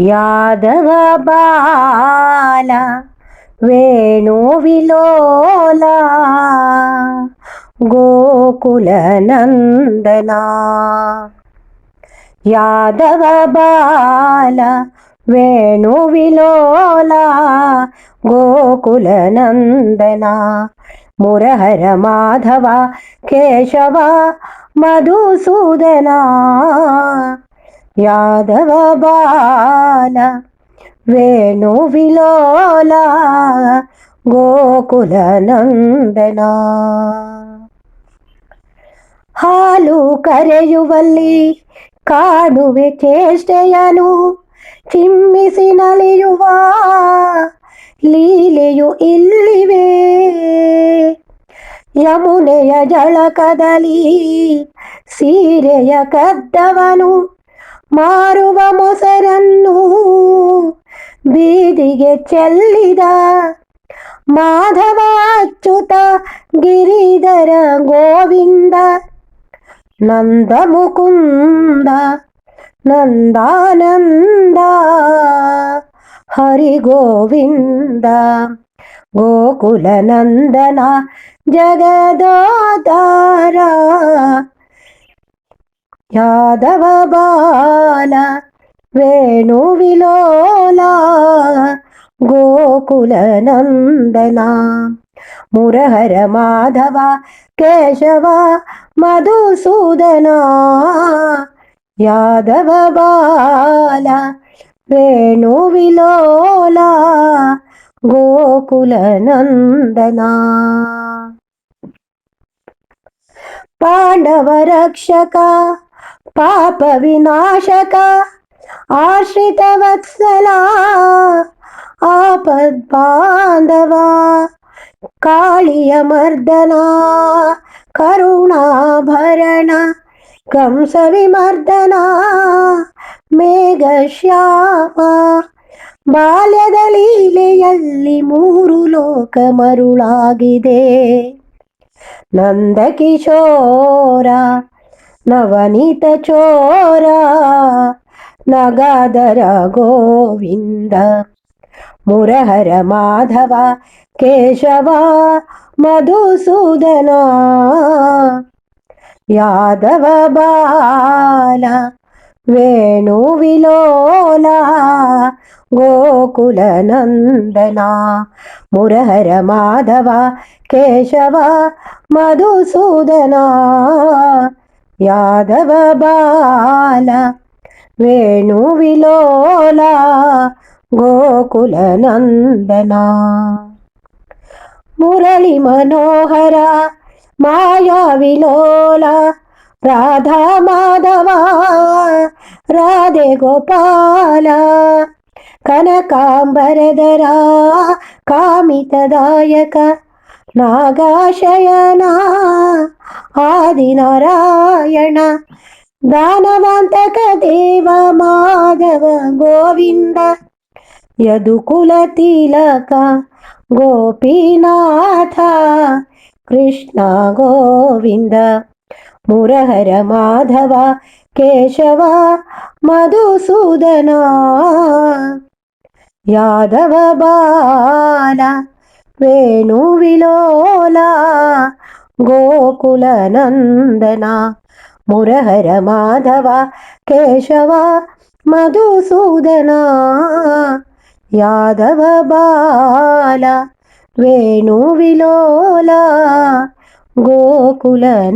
యాదవ బాల వేణు విలోల గోకుల నందనా. యాదవ బాల వేణు విలోల గోకుల నందనా. మురహర మాధవ కేశవ మధుసూదనా. యాదవ బాల వేణు విలోల గోకుల నందనా ಹಾಲು ಕರೆಯುವಲ್ಲಿ ಕಾಣುವೆ ಚೇಷ್ಟೆಯನು ಚಿಮ್ಮಿಸಿ ನಲಿಯುವ ಲೀಲೆಯು ಇಲ್ಲಿವೆ ಯಮುನೆಯ ಜಳಕದಲ್ಲಿ ಸೀರೆಯ ಕದ್ದವನು ಮಾರುವ ಮೊಸರನ್ನು ಬೀದಿಗೆ ಚೆಲ್ಲಿದ ಮಾಧವ ಅಚ್ಯುತ ಗಿರಿಧರ ಗೋವಿಂದ ನಂದ ಮುಕುಂದ ನಂದಾನಂದ ಹರಿ ಗೋವಿಂದ ಗೋಕುಲ ನಂದನ ಜಗದಾಧಾರ యాదవ బాల వేణు విలోలా గోకులనందన మురహర మాధవ కేశవ మధుసూదన. యాదవ బాల వేణు విలోల గోకులనందన పాండవ రక్షక ಪಾಪ ವಿನಾಶಕ ಆಶ್ರಿತ ವತ್ಸಲ, ಆಪದ್ಬಾಂಧವ, ಕಾಳಿಯ ಮರ್ದನ, ಕರುಣಾಭರಣ ಕಂಸ ವಿಮರ್ದನ ಮೇಘಶ್ಯಾಮ, ಬಾಲ್ಯದ ಲೀಲೆಯಲ್ಲಿ ಮೂರು ಲೋಕ ಮರುಳಾಗಿದೆ. ನಂದಕಿಶೋರ ನವನೀತ ಚೋರ ನಗಾದರ ಗೋವಿಂದ ಮುರಹರ ಮಾಧವ ಕೇಶವ ಮಧುಸೂದನ ಯಾದವ ಬಾಲ ವೇಣು ವಿಲೋಲ ಗೋಕುಲ ನಂದನ ಮುರಹರ ಮಾಧವ ಕೇಶವ ಮಧುಸೂದನ యాదవ బాల వేణు విలోల గోకుల నందన మురళి మనోహర మాయా విలోల రాధా మాధవ రాధే గోపాల కనకాంబరదరా కామితదాయక నాగాశయన ఆదినారాయణ దానవంతక దేవ మాధవ గోవింద యదుకుల తిలక గోపీనాథ కృష్ణ గోవింద మురహర మాధవ కేశవ మధుసూదనా యాదవ బాలా వేణువిలోలా గోకులనందన మురహర మాధవ కేశవ మధుసూదన యాదవ బాల వేణువిలోలా గోకులనందనా.